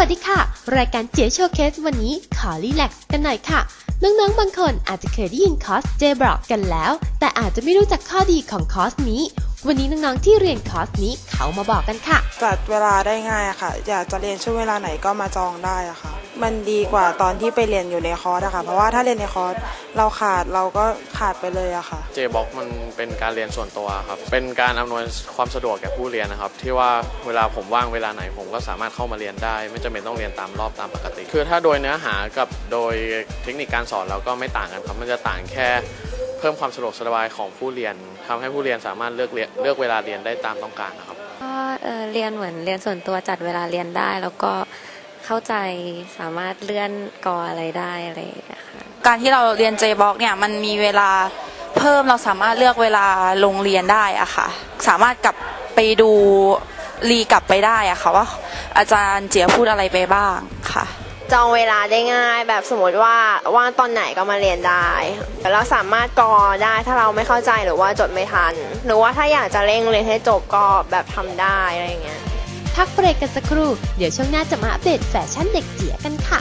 วัสดีค่ะ รายการเจ๋โชว์เคสวันนี้ขอรีแลกซ์กันหน่อยค่ะ น้องๆ บางคนอาจจะเคยได้ยินคอร์สเจบล็อกกันแล้ว แต่อาจจะไม่รู้จักข้อดีของคอร์สนี้ วันนี้น้องๆ ที่เรียนคอร์สนี้เขามาบอกกันค่ะ จัดเวลาได้ง่ายอะค่ะ อยากจะเรียนช่วงเวลาไหนก็มาจองได้อะค่ะ มันดีกว่าตอนที่ไปเรียนอยู่ในคอร์สอะค่ะ เพราะว่าถ้าเรียนในคอร์สเราขาดเราก็ขาดไปเลยอะค่ะเจบ็อกมันเป็นการเรียนส่วนตัวครับ เป็นการอำนวยความสะดวกแก่ผู้เรียนนะครับ ที่ว่าเวลาผมว่างเวลาไหนผมก็สามารถเข้ามาเรียนได้ ไม่จำเป็นต้องเรียนตามรอบตามปกติ คือถ้าโดยเนื้อหากับโดยเทคนิคการสอนเราก็ไม่ต่างกันครับ มันจะต่างแค่เพิ่มความสะดวกสบายของผู้เรียนทำให้ผู้เรียนสามารถเลือกเรียนเลือกเวลาเรียนได้ตามต้องการนะครับ ก็เอ่อเรียนเหมือนเรียนส่วนตัวจัดเวลาเรียนได้ แล้วก็ เข้าใจสามารถเลื่อนกออะไรได้อะไรอย่างเงี้ยค่ะ การที่เราเรียน J b o x เนี่ยมันมีเวลาเพิ่มเราสามารถเลือกเวลาลงเรียนได้อะค่ะ สามารถกลับไปดูรีกลับไปได้อะค่ะว่าอาจารย์เจียพูดอะไรไปบ้างค่ะ จองเวลาได้ง่ายแบบสมมติว่าว่างตอนไหนก็มาเรียนได้เราสามารถกรอได้ถ้าเราไม่เข้าใจหรือว่าจดไม่ทัน หรือว่าถ้าอยากจะเร่งเรียนให้จบก็แบบทำได้อะไรอย่างเงี้ย พักเบรกกันสักครู่ เดี๋ยวช่วงหน้าจะมาอัปเดตแฟชั่นเด็กเจียกันค่ะ